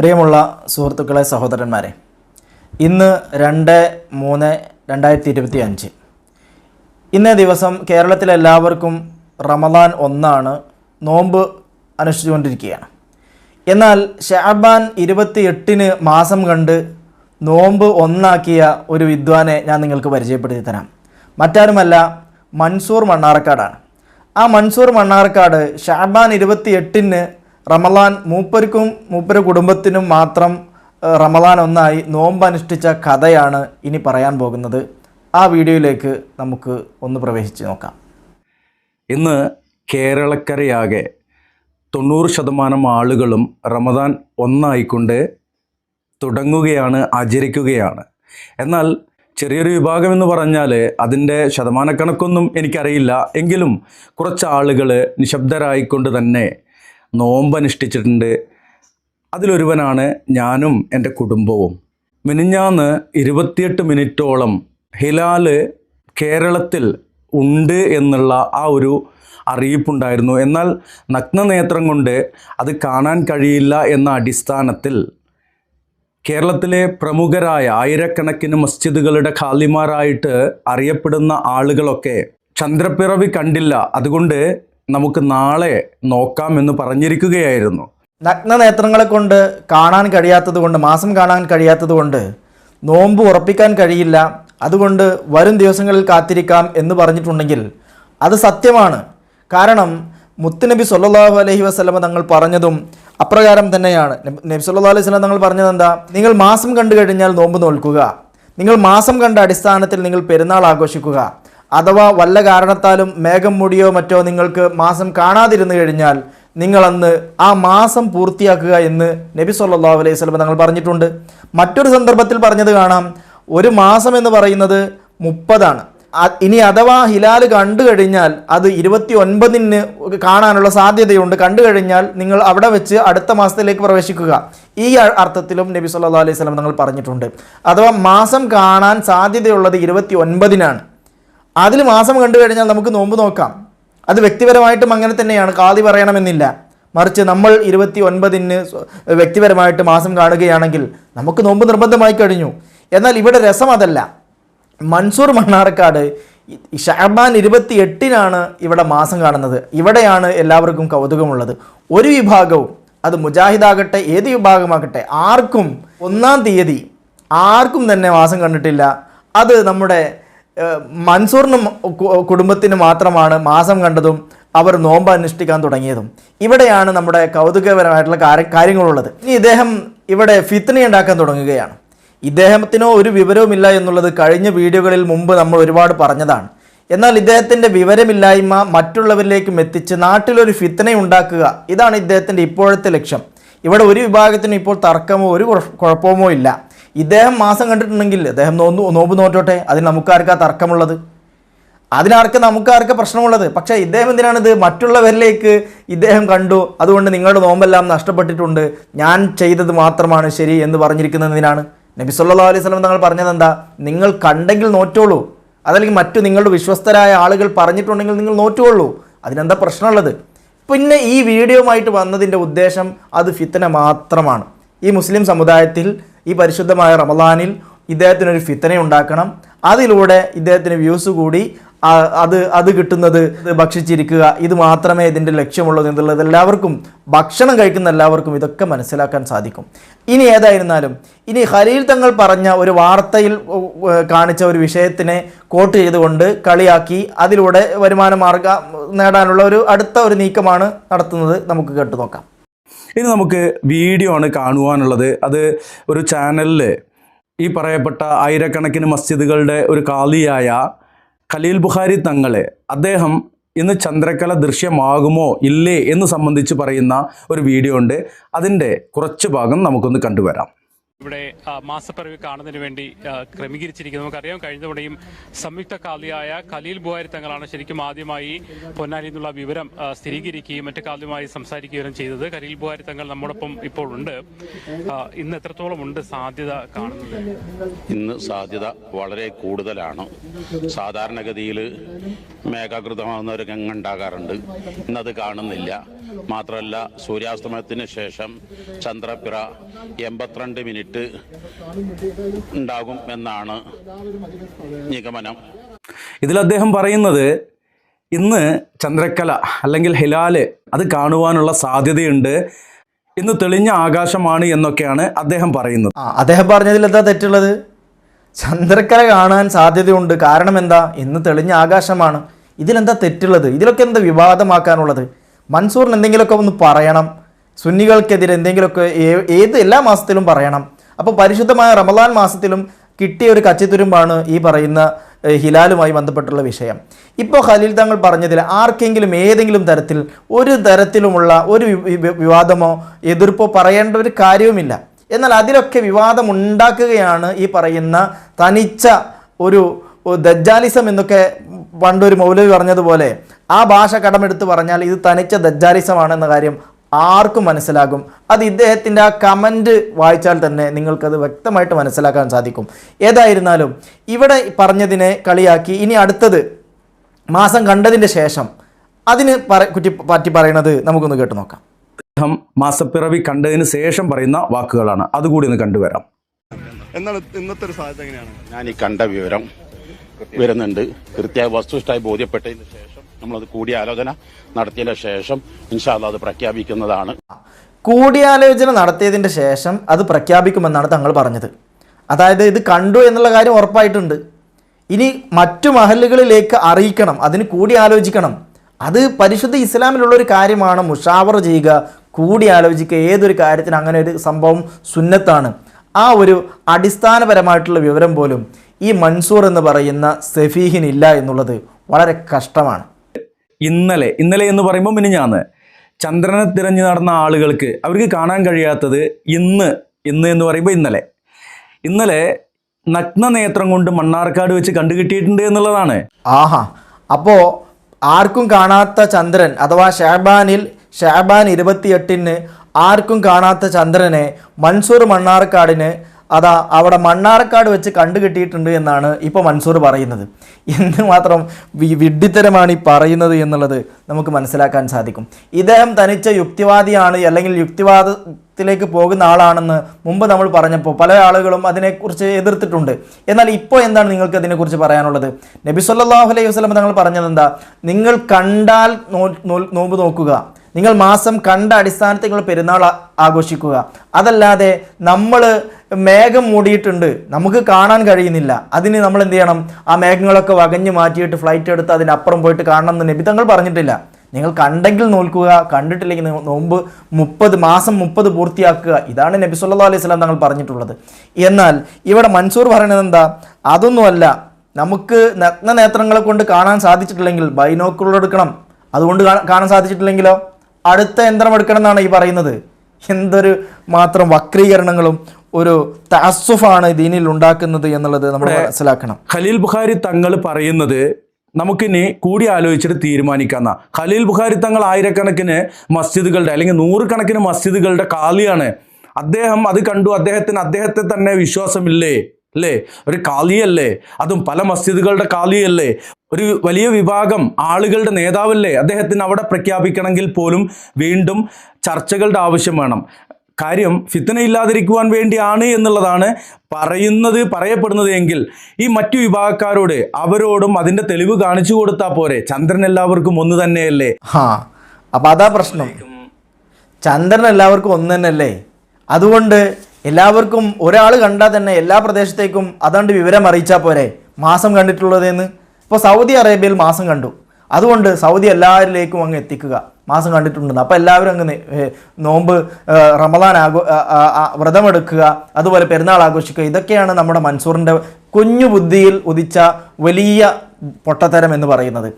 പ്രിയമുള്ള സുഹൃത്തുക്കളെ സഹോദരന്മാരെ ഇന്ന് രണ്ട് മൂന്ന് രണ്ടായിരത്തി ഇരുപത്തി അഞ്ച് ഇന്നേ ദിവസം കേരളത്തിലെ എല്ലാവർക്കും റമദാൻ ഒന്നാണ് നോമ്പ് അനുഷ്ഠിച്ചുകൊണ്ടിരിക്കുകയാണ്. എന്നാൽ ഷാബാൻ ഇരുപത്തി എട്ടിന് മാസം കണ്ട് നോമ്പ് ഒന്നാക്കിയ ഒരു വിദ്വാനെ ഞാൻ നിങ്ങൾക്ക് പരിചയപ്പെടുത്തി തരാം. മറ്റാരുമല്ല മൻസൂർ മണ്ണാർക്കാടാണ്. ആ മൻസൂർ മണ്ണാർക്കാട് ഷാബാൻ ഇരുപത്തി എട്ടിന് റമലാൻ മൂപ്പർക്കും മൂപ്പര കുടുംബത്തിനും മാത്രം റമലാൻ ഒന്നായി നോമ്പ് അനുഷ്ഠിച്ച കഥയാണ് ഇനി പറയാൻ പോകുന്നത്. ആ വീഡിയോയിലേക്ക് നമുക്ക് ഒന്ന് പ്രവേശിച്ച് നോക്കാം. ഇന്ന് കേരളക്കരയാകെ തൊണ്ണൂറ് ശതമാനം ആളുകളും റമദാൻ ഒന്നായിക്കൊണ്ട് തുടങ്ങുകയാണ് ആചരിക്കുകയാണ്. എന്നാൽ ചെറിയൊരു വിഭാഗം എന്ന് പറഞ്ഞാൽ അതിന്റെ ശതമാനക്കണക്കൊന്നും എനിക്കറിയില്ല. എങ്കിലും കുറച്ച് ആളുകൾ നിശബ്ദരായിക്കൊണ്ട് തന്നെ നോമ്പനുഷ്ഠിച്ചിട്ടുണ്ട്. അതിലൊരുവനാണ് ഞാനും എന്റെ കുടുംബവും. മിനിഞ്ഞാന്ന് ഇരുപത്തിയെട്ട് മിനിറ്റോളം ഹിലാൽ കേരളത്തിൽ ഉണ്ട് എന്നുള്ള ആ ഒരു അറിയിപ്പുണ്ടായിരുന്നു. എന്നാൽ നഗ്നനേത്രം കൊണ്ട് അത് കാണാൻ കഴിയില്ല എന്ന അടിസ്ഥാനത്തിൽ കേരളത്തിലെ പ്രമുഖരായ ആയിരക്കണക്കിന് മസ്ജിദുകളുടെ ഖാലിമാരായിട്ട് അറിയപ്പെടുന്ന ആളുകളൊക്കെ ചന്ദ്രപ്പിറവി കണ്ടില്ല. അതുകൊണ്ട് നമുക്ക് നാളെ നോക്കാം എന്ന് പറഞ്ഞിരിക്കുകയായിരുന്നു. നഗ്ന നേത്രങ്ങളെ കൊണ്ട് കാണാൻ കഴിയാത്തത് കൊണ്ട് മാസം കാണാൻ കഴിയാത്തത് കൊണ്ട് നോമ്പ് ഉറപ്പിക്കാൻ കഴിയില്ല. അതുകൊണ്ട് വരും ദിവസങ്ങളിൽ കാത്തിരിക്കാം എന്ന് പറഞ്ഞിട്ടുണ്ടെങ്കിൽ അത് സത്യമാണ്. കാരണം മുത്തുനബി സല്ലാഹു അലഹി വസ്ലമ തങ്ങൾ പറഞ്ഞതും അപ്രകാരം തന്നെയാണ്. നബി- സല്ലാ അലൈഹി വസല്ലം തങ്ങൾ പറഞ്ഞത് എന്താ നിങ്ങൾ മാസം കണ്ടു കഴിഞ്ഞാൽ നോമ്പ് നോൽക്കുക. നിങ്ങൾ മാസം കണ്ട അടിസ്ഥാനത്തിൽ നിങ്ങൾ പെരുന്നാൾ ആഘോഷിക്കുക. അഥവാ വല്ല കാരണത്താലും മേഘം മൂടിയോ മറ്റോ നിങ്ങൾക്ക് മാസം കാണാതിരുന്നു കഴിഞ്ഞാൽ നിങ്ങളന്ന് ആ മാസം പൂർത്തിയാക്കുക എന്ന് നബി സല്ലാ അലൈഹി സ്വലം തങ്ങൾ പറഞ്ഞിട്ടുണ്ട്. മറ്റൊരു സന്ദർഭത്തിൽ പറഞ്ഞത് കാണാം. ഒരു മാസം എന്ന് പറയുന്നത് മുപ്പതാണ്. ഇനി അഥവാ ഹിലാൽ കണ്ടു കഴിഞ്ഞാൽ അത് ഇരുപത്തി ഒൻപതിന് കാണാനുള്ള സാധ്യതയുണ്ട്. കണ്ടു കഴിഞ്ഞാൽ നിങ്ങൾ അവിടെ വെച്ച് അടുത്ത മാസത്തിലേക്ക് പ്രവേശിക്കുക. ഈ അർത്ഥത്തിലും നബി സല്ലാ അലൈഹി സ്വലം തങ്ങൾ പറഞ്ഞിട്ടുണ്ട്. അഥവാ മാസം കാണാൻ സാധ്യതയുള്ളത് ഇരുപത്തി ഒൻപതിനാണ് അതിൽ മാസം കണ്ടു കഴിഞ്ഞാൽ നമുക്ക് നോമ്പ് നോക്കാം. അത് വ്യക്തിപരമായിട്ടും അങ്ങനെ തന്നെയാണ്. കാതി പറയണമെന്നില്ല. മറിച്ച് നമ്മൾ ഇരുപത്തി ഒൻപതിന് വ്യക്തിപരമായിട്ട് മാസം കാണുകയാണെങ്കിൽ നമുക്ക് നോമ്പ് നിർബന്ധമായി കഴിഞ്ഞു. എന്നാൽ ഇവിടെ രസം അതല്ല. മൻസൂർ മണ്ണാർക്കാട് ഷാബാൻ ഇരുപത്തി എട്ടിനാണ് ഇവിടെ മാസം കാണുന്നത്. ഇവിടെയാണ് എല്ലാവർക്കും കൗതുകമുള്ളത്. ഒരു വിഭാഗവും അത് മുജാഹിദാകട്ടെ ഏത് വിഭാഗമാകട്ടെ ആർക്കും ഒന്നാം തീയതി ആർക്കും തന്നെ മാസം കണ്ടിട്ടില്ല. അത് നമ്മുടെ മൻസൂറിന് കുടുംബത്തിന് മാത്രമാണ് മാസം കണ്ടതും അവർ നോമ്പ് അനുഷ്ഠിക്കാൻ തുടങ്ങിയതും. ഇവിടെയാണ് നമ്മുടെ കൗതുകപരമായിട്ടുള്ള കാര്യ കാര്യങ്ങളുള്ളത്. ഇനി ഇദ്ദേഹം ഇവിടെ ഫിത്ന ഉണ്ടാക്കാൻ തുടങ്ങുകയാണ്. ഇദ്ദേഹത്തിനോ ഒരു വിവരവുമില്ല എന്നുള്ളത് കഴിഞ്ഞ വീഡിയോകളിൽ മുമ്പ് നമ്മൾ ഒരുപാട് പറഞ്ഞതാണ്. എന്നാൽ ഇദ്ദേഹത്തിന്റെ വിവരമില്ലായ്മ മറ്റുള്ളവരിലേക്കും എത്തിച്ച് നാട്ടിലൊരു ഫിത്തന ഉണ്ടാക്കുക ഇതാണ് ഇദ്ദേഹത്തിന്റെ ഇപ്പോഴത്തെ ലക്ഷ്യം. ഇവിടെ ഒരു വിഭാഗത്തിനും ഇപ്പോൾ തർക്കമോ ഒരു കുഴ- കുഴപ്പമോ ഇല്ല. ഇദ്ദേഹം മാസം കണ്ടിട്ടുണ്ടെങ്കിൽ അദ്ദേഹം നോന്നു നോമ്പ് നോറ്റോട്ടെ? അതിന് നമുക്കാർക്കാ തർക്കമുള്ളത്? അതിനാർക്ക് നമുക്കാർക്ക് പ്രശ്നമുള്ളത്? പക്ഷേ ഇദ്ദേഹം എന്തിനാണിത് മറ്റുള്ളവരിലേക്ക് ഇദ്ദേഹം കണ്ടു? അതുകൊണ്ട് നിങ്ങളുടെ നോമ്പെല്ലാം നഷ്ടപ്പെട്ടിട്ടുണ്ട്. ഞാൻ ചെയ്തത് മാത്രമാണ് ശരി എന്ന് പറഞ്ഞിരിക്കുന്നതിനാണ് നബി സല്ലാ അലൈഹി സ്വലം തങ്ങൾ പറഞ്ഞത് എന്താ നിങ്ങൾ കണ്ടെങ്കിൽ നോറ്റോളൂ അതല്ലെങ്കിൽ മറ്റു നിങ്ങളുടെ വിശ്വസ്തരായ ആളുകൾ പറഞ്ഞിട്ടുണ്ടെങ്കിൽ നിങ്ങൾ നോറ്റുകൊള്ളൂ. അതിനെന്താ പ്രശ്നമുള്ളത്? പിന്നെ ഈ വീഡിയോയുമായിട്ട് വന്നതിന്റെ ഉദ്ദേശം അത് ഫിത്തന മാത്രമാണ്. ഈ മുസ്ലിം സമുദായത്തിൽ ഈ പരിശുദ്ധമായ റമദാനിൽ ഇദ്ദേഹത്തിനൊരു ഫിത്തന ഉണ്ടാക്കണം. അതിലൂടെ ഇദ്ദേഹത്തിന് വ്യൂസ് കൂടി അത് അത് കിട്ടുന്നത് ഭക്ഷിച്ചിരിക്കുക. ഇത് മാത്രമേ ഇതിന്റെ ലക്ഷ്യമുള്ളൂ എന്നുള്ളത് എല്ലാവർക്കും ഭക്ഷണം കഴിക്കുന്ന എല്ലാവർക്കും ഇതൊക്കെ മനസ്സിലാക്കാൻ സാധിക്കും. ഇനി ഏതായിരുന്നാലും ഇനി ഹലീൽ തങ്ങൾ പറഞ്ഞ ഒരു വാർത്തയിൽ കാണിച്ച ഒരു വിഷയത്തിനെ കോട്ട് ചെയ്തുകൊണ്ട് കളിയാക്കി അതിലൂടെ വരുമാന മാർഗം നേടാനുള്ള ഒരു അടുത്ത ഒരു നീക്കമാണ് നടത്തുന്നത്. നമുക്ക് കേട്ടു നോക്കാം. ഇനി നമുക്ക് വീഡിയോ ആണ് കാണുവാനുള്ളത്. അത് ഒരു ചാനലിൽ ഈ പറയപ്പെട്ട ആയിരക്കണക്കിന് മസ്ജിദുകളുടെ ഒരു കാലിയായ ഖലീൽ ബുഖാരി തങ്ങളെ അദ്ദേഹം ഇന്ന് ചന്ദ്രക്കല ദൃശ്യമാകുമോ ഇല്ലേ എന്ന് സംബന്ധിച്ച് പറയുന്ന ഒരു വീഡിയോ ഉണ്ട്. അതിന്റെ കുറച്ച് ഭാഗം നമുക്കൊന്ന് കണ്ടുവരാം. ഇവിടെ മാസപ്പിറവി കാണുന്നതിന് വേണ്ടി ക്രമീകരിച്ചിരിക്കുന്നത് നമുക്കറിയാം കഴിഞ്ഞ തവണയും സംയുക്ത കാലിയായ ഖലീൽ ബുഹാരി തങ്ങളാണ് ശരിക്കും ആദ്യമായി പൊന്നാനി നിന്നുള്ള വിവരം സ്ഥിരീകരിക്കുകയും മറ്റു കാലിയുമായി സംസാരിക്കുകയും ചെയ്തത്. ഖലീൽ ബുഹാരി തങ്ങൾ നമ്മോടൊപ്പം ഇപ്പോൾ ഉണ്ട് ഇന്ന് എത്രത്തോളം ഉണ്ട് സാധ്യത കാണുന്നത്? ഇന്ന് സാധ്യത വളരെ കൂടുതലാണ്. സാധാരണഗതിയിൽ മേഘാകൃതമാകുന്ന ഒരു രംഗം ഉണ്ടാകാറുണ്ട് ഇന്നത് കാണുന്നില്ല. മാത്രമല്ല സൂര്യാസ്തമയത്തിന് ശേഷം ചന്ദ്രപ്പിറ എൺപത്തിരണ്ട് മിനിറ്റ് ഉണ്ടാകും എന്നാണ് നിഗമനം. ഇതിൽ അദ്ദേഹം പറയുന്നത് ഇന്ന് ചന്ദ്രക്കല അല്ലെങ്കിൽ ഹിലാൽ അത് കാണുവാനുള്ള സാധ്യതയുണ്ട്. ഇന്ന് തെളിഞ്ഞ ആകാശമാണ് എന്നൊക്കെയാണ് അദ്ദേഹം പറയുന്നത്. ആ അദ്ദേഹം പറഞ്ഞതിൽ എന്താ തെറ്റുള്ളത്? ചന്ദ്രക്കല കാണാൻ സാധ്യതയുണ്ട്. കാരണം എന്താ? ഇന്ന് തെളിഞ്ഞ ആകാശമാണ്. ഇതിലെന്താ തെറ്റുള്ളത്? ഇതിലൊക്കെ എന്താ വിവാദമാക്കാനുള്ളത്? മൻസൂറിന് എന്തെങ്കിലുമൊക്കെ ഒന്ന് പറയണം. സുന്നികൾക്കെതിരെ എന്തെങ്കിലുമൊക്കെ ഏത് എല്ലാ മാസത്തിലും പറയണം. അപ്പോൾ പരിശുദ്ധമായ റമദാൻ മാസത്തിലും കിട്ടിയ ഒരു കച്ചിത്തുരുമ്പാണ് ഈ പറയുന്ന ഹിലാലുമായി ബന്ധപ്പെട്ടുള്ള വിഷയം. ഇപ്പോൾ ഖലീൽ തങ്ങൾ പറഞ്ഞതിൽ ആർക്കെങ്കിലും ഏതെങ്കിലും തരത്തിൽ ഒരു തരത്തിലുമുള്ള ഒരു വിവാദമോ എതിർപ്പോ പറയേണ്ട ഒരു കാര്യവുമില്ല. എന്നാൽ അതിലൊക്കെ വിവാദം ഉണ്ടാക്കുകയാണ് ഈ പറയുന്ന തനിച്ച ഒരു ദജ്ജാലിസം എന്നൊക്കെ പണ്ടൊരു മൗലവി പറഞ്ഞതുപോലെ ആ ഭാഷ കടമെടുത്ത് പറഞ്ഞാൽ ഇത് തനിച്ച ദജ്ജാലിസമാണ് എന്ന കാര്യം ആർക്കും മനസ്സിലാകും. അത് ഇദ്ദേഹത്തിന്റെ ആ കമന്റ് വായിച്ചാൽ തന്നെ നിങ്ങൾക്കത് വ്യക്തമായിട്ട് മനസ്സിലാക്കാൻ സാധിക്കും. ഏതായിരുന്നാലും ഇവിടെ പറഞ്ഞതിനെ കളിയാക്കി ഇനി അടുത്തത് മാസം കണ്ടതിന്റെ ശേഷം അതിന് പറ കുറ്റി പറ്റി പറയണത് നമുക്കൊന്ന് കേട്ട് നോക്കാം. അദ്ദേഹം മാസപ്പിറവി കണ്ടതിന് ശേഷം പറയുന്ന വാക്കുകളാണ്. അതുകൂടി ഒന്ന് കണ്ടുവരാം. എന്നാൽ ഇന്നത്തെ ഒരു സാധ്യത എങ്ങനെയാണ്? ഞാൻ ഈ കണ്ട വിവരം വരുന്നുണ്ട്. കൃത്യമായി വസ്തുനിഷ്ഠമായി ബോധ്യപ്പെട്ടതിന് ശേഷം നമ്മളത് കൂടിയാലോചന നടത്തിയതിന് ശേഷം ഇൻഷാല്ല അത് പ്രഖ്യാപിക്കുന്നതാണ്. കൂടിയാലോചന നടത്തിയതിന്റെ ശേഷം അത് പ്രഖ്യാപിക്കുമെന്നാണ് തങ്ങൾ പറഞ്ഞത്. അതായത് ഇത് കണ്ടു എന്നുള്ള കാര്യം ഉറപ്പായിട്ടുണ്ട്. ഇനി മറ്റു മഹലുകളിലേക്ക് അറിയിക്കണം അതിന് കൂടിയാലോചിക്കണം. അത് പരിശുദ്ധ ഇസ്ലാമിലുള്ള ഒരു കാര്യമാണ് മുഷാവർ ചെയ്യുക കൂടിയാലോചിക്കുക. ഏതൊരു കാര്യത്തിന് അങ്ങനെ ഒരു സംഭവം സുന്നത്താണ്. ആ ഒരു അടിസ്ഥാനപരമായിട്ടുള്ള വിവരം പോലും ഈ മൻസൂർ എന്ന് പറയുന്ന സഫീഹിനില്ല എന്നുള്ളത് വളരെ കഷ്ടമാണ്. ഇന്നലെ ഇന്നലെ എന്ന് പറയുമ്പോൾ മിനിഞ്ഞാന്ന് ചന്ദ്രനെ തിരഞ്ഞു നടന്ന ആളുകൾക്ക് അവർക്ക് കാണാൻ കഴിയാത്തത് ഇന്ന് ഇന്ന് എന്ന് പറയുമ്പോൾ ഇന്നലെ. ഇന്നലെ നഗ്ന നേത്രം കൊണ്ട് മണ്ണാർക്കാട് വെച്ച് കണ്ടുകിട്ടിയിട്ടുണ്ട് എന്നുള്ളതാണ്. ആഹാ. അപ്പോൾ ആർക്കും കാണാത്ത ചന്ദ്രൻ അഥവാ ഷാബാനിൽ ഷാബാൻ ഇരുപത്തിയെട്ടിന് ആർക്കും കാണാത്ത ചന്ദ്രനെ മൻസൂർ മണ്ണാർക്കാടിന് അതാ അവിടെ മണ്ണാർക്കാട് വെച്ച് കണ്ടുകിട്ടിയിട്ടുണ്ട് എന്നാണ് ഇപ്പോൾ മൻസൂർ പറയുന്നത്. എന്തുമാത്രം വി- വിഡ്ഢിത്തരമാണ് ഈ പറയുന്നത് എന്നുള്ളത് നമുക്ക് മനസ്സിലാക്കാൻ സാധിക്കും. ഇദ്ദേഹം തനിച്ച യുക്തിവാദിയാണ് അല്ലെങ്കിൽ യുക്തിവാദത്തിലേക്ക് പോകുന്ന ആളാണെന്ന് മുമ്പ് നമ്മൾ പറഞ്ഞപ്പോൾ പല ആളുകളും അതിനെക്കുറിച്ച് എതിർത്തിട്ടുണ്ട്. എന്നാൽ ഇപ്പോൾ എന്താണ് നിങ്ങൾക്ക് അതിനെക്കുറിച്ച് പറയാനുള്ളത്? നബി സല്ലല്ലാഹു അലൈഹി വസല്ലം തങ്ങൾ പറഞ്ഞത് എന്താ നിങ്ങൾ കണ്ടാൽ നോമ്പ് നോക്കുക. നിങ്ങൾ മാസം കണ്ട അടിസ്ഥാനത്തിൽ നിങ്ങൾ പെരുന്നാൾ ആഘോഷിക്കുക. അതല്ലാതെ നമ്മൾ മേഘം മൂടിയിട്ടുണ്ട്. നമുക്ക് കാണാൻ കഴിയുന്നില്ല. അതിന് നമ്മൾ എന്ത് ചെയ്യണം? ആ മേഘങ്ങളൊക്കെ വകഞ്ഞു മാറ്റിയിട്ട് ഫ്ലൈറ്റ് എടുത്ത് അതിനപ്പുറം പോയിട്ട് കാണണം എന്ന് നബി തങ്ങൾ പറഞ്ഞിട്ടില്ല. നിങ്ങൾ കണ്ടെങ്കിൽ നോൽക്കുക. കണ്ടിട്ടില്ലെങ്കിൽ നോമ്പ് മുപ്പത് മാസം മുപ്പത് പൂർത്തിയാക്കുക. ഇതാണ് നബി സല്ലാ അലൈഹി സ്വലാം തങ്ങൾ പറഞ്ഞിട്ടുള്ളത്. എന്നാൽ ഇവിടെ മൻസൂർ പറയുന്നത് എന്താ? അതൊന്നുമല്ല. നമുക്ക് നഗ്ന നേത്രങ്ങളെ കൊണ്ട് കാണാൻ സാധിച്ചിട്ടില്ലെങ്കിൽ ബൈനോക്കുകൾ എടുക്കണം. അതുകൊണ്ട് കാണാൻ സാധിച്ചിട്ടില്ലെങ്കിലോ? അടുത്ത യന്ത്രം എടുക്കണം എന്നാണ് ഈ പറയുന്നത്. എന്തൊരു മാത്രം വക്രീകരണങ്ങളും ഒരു താസുഫാണ് ദീനിൽ ഉണ്ടാക്കുന്നത് എന്നുള്ളത് നമ്മൾ മനസ്സിലാക്കണം. ഖലീൽ ബുഖാരി തങ്ങൾ പറയുന്നത് നമുക്കിനി കൂടി ആലോചിച്ചിട്ട് തീരുമാനിക്കാന്ന. ഖലീൽ ബുഖാരി തങ്ങൾ ആയിരക്കണക്കിന് മസ്ജിദുകളുടെ അല്ലെങ്കിൽ നൂറുകണക്കിന് മസ്ജിദുകളുടെ കാലിയാണ്. അദ്ദേഹം അത് കണ്ടു. അദ്ദേഹത്തിന് അദ്ദേഹത്തെ തന്നെ വിശ്വാസമില്ലേ? അല്ലേ? ഒരു കാലിയല്ലേ? അതും പല മസ്ജിദുകളുടെ കാലിയല്ലേ? ഒരു വലിയ വിഭാഗം ആളുകളുടെ നേതാവല്ലേ? അദ്ദേഹത്തിന് അവിടെ പ്രഖ്യാപിക്കണമെങ്കിൽ പോലും വീണ്ടും ചർച്ചകളുടെ ആവശ്യം വേണം. കാര്യം ഫിത്തന ഇല്ലാതിരിക്കുവാൻ വേണ്ടിയാണ് എന്നുള്ളതാണ് പറയുന്നത് പറയപ്പെടുന്നത് എങ്കിൽ ഈ മറ്റു വിഭാഗക്കാരോട് അവരോടും അതിന്റെ തെളിവ് കാണിച്ചു കൊടുത്താൽ പോരെ. ചന്ദ്രൻ എല്ലാവർക്കും ഒന്ന് തന്നെയല്ലേ? ഹാ അപ്പം അതാ പ്രശ്നം. ചന്ദ്രൻ എല്ലാവർക്കും ഒന്ന് തന്നെയല്ലേ? അതുകൊണ്ട് എല്ലാവർക്കും ഒരാൾ കണ്ടാൽ തന്നെ എല്ലാ പ്രദേശത്തേക്കും അതാണ്ട് വിവരം അറിയിച്ചാൽ പോരെ. മാസം കണ്ടിട്ടുള്ളതെന്ന് ഇപ്പോൾ സൗദി അറേബ്യയിൽ മാസം കണ്ടു. അതുകൊണ്ട് സൗദി എല്ലാവരിലേക്കും അങ്ങ് എത്തിക്കുക. മാസം കണ്ടിട്ടുണ്ടെന്ന്. അപ്പോൾ എല്ലാവരും അങ്ങ് നോമ്പ് റമദാൻ ആഘോ വ്രതമെടുക്കുക. അതുപോലെ പെരുന്നാൾ ആഘോഷിക്കുക. ഇതൊക്കെയാണ് നമ്മുടെ മൻസൂറിന്റെ കുഞ്ഞു ബുദ്ധിയിൽ ഉദിച്ച വലിയ പൊട്ടത്തരം എന്ന് പറയുന്നത്.